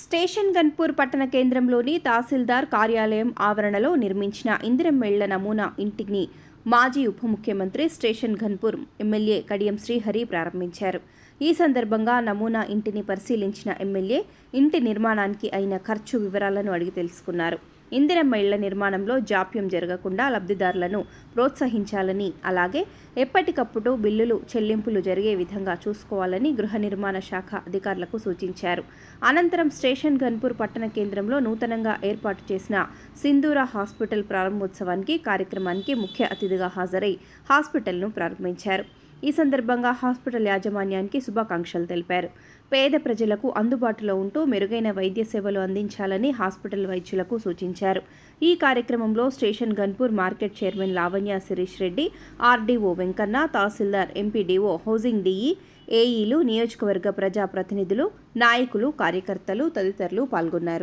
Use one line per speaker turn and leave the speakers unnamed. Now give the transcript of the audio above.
Station Ghanpur పట్టణ కేంద్రంలోని తహసీల్దార్ కార్యాలయం ఆవరణలో నిర్మించిన ఇందిరమ్మిళ్ళ నమూనా ఇంటిని మాజీ ఉప ముఖ్యమంత్రి స్టేషన్ ఘన్పూర్ ఎమ్మెల్యే కడియం శ్రీహరి ప్రారంభించారు. ఈ సందర్భంగా నమూనా ఇంటిని పరిశీలించిన ఎమ్మెల్యే ఇంటి నిర్మాణానికి అయిన ఖర్చు వివరాలను అడిగి తెలుసుకున్నారు. ఇందిరమ్మ ఇళ్ళ నిర్మాణంలో జాప్యం జరగకుండా లబ్ధిదారులను ప్రోత్సహించాలని అలాగే ఎప్పటికప్పుడు బిల్లులు చెల్లింపులు జరిగే విధంగా చూసుకోవాలని గృహ నిర్మాణ శాఖ అధికారులకు సూచించారు. అనంతరం స్టేషన్ ఘన్పూర్ పట్టణ కేంద్రంలో నూతనంగా ఏర్పాటు చేసిన సింధూర హాస్పిటల్ ప్రారంభోత్సవానికి కార్యక్రమానికి ముఖ్య అతిథిగా హాజరై హాస్పిటల్ను ప్రారంభించారు. ఈ సందర్భంగా హాస్పిటల్ యాజమాన్యానికి శుభాకాంక్షలు తెలిపారు. పేద ప్రజలకు అందుబాటులో ఉంటూ మెరుగైన వైద్య సేవలు అందించాలని హాస్పిటల్ వైద్యులకు సూచించారు. ఈ కార్యక్రమంలో Station Ghanpur market chairman Lavanya Sirish Reddy RDO Venkanna tahsildar MPDO housing DE ఏఈలు నియోజకవర్గ ప్రజా ప్రతినిధులు నాయకులు కార్యకర్తలు తదితరులు పాల్గొన్నారు.